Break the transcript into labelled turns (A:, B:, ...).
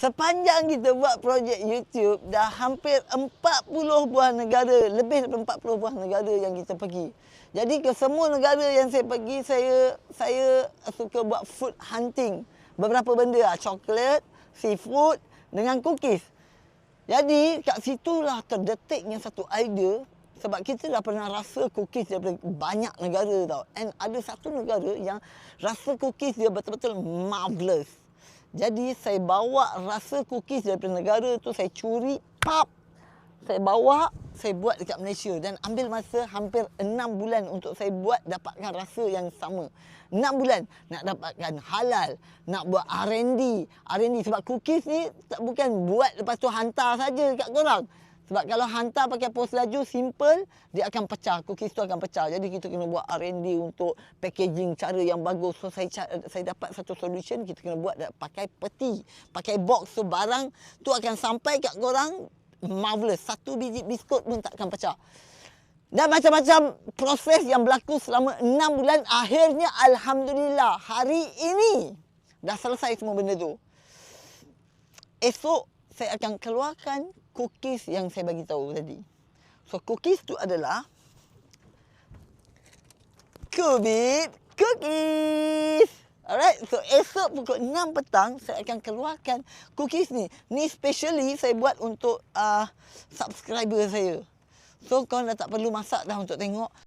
A: Sepanjang kita buat projek YouTube, dah hampir 40 buah negara, lebih daripada 40 buah negara yang kita pergi. Jadi ke semua negara yang saya pergi, saya saya suka buat food hunting. Beberapa benda lah, coklat, seafood dengan cookies. Jadi kat situlah terdetiknya satu idea sebab kita dah pernah rasa cookies daripada banyak negara tau. And ada satu negara yang rasa cookies dia betul-betul marvelous. Jadi saya bawa rasa cookies daripada negara tu saya curi, pap. Saya bawa, saya buat dekat Malaysia dan ambil masa hampir 6 bulan untuk saya buat dapatkan rasa yang sama. 6 bulan nak dapatkan halal, nak buat R&D. R&D sebab cookies ni tak bukan buat lepas tu hantar saja dekat korang. Sebab kalau hantar pakai pos laju simple, dia akan pecah. Cookies tu akan pecah. Jadi kita kena buat R&D untuk packaging cara yang bagus. So saya saya dapat satu solution, kita kena buat pakai peti, pakai box. So barang tu akan sampai kat korang marvelous. Satu biji biskut pun tak akan pecah. Dan macam-macam proses yang berlaku selama enam bulan. Akhirnya Alhamdulillah hari ini dah selesai semua benda tu. Esok saya akan keluarkan cookies yang saya bagi tahu tadi. So cookies tu adalah COVID cookies. Alright, so esok pukul 6 petang saya akan keluarkan cookies ni. Ni specially saya buat untuk uh, subscriber saya. So kau dah tak perlu masak dah untuk tengok.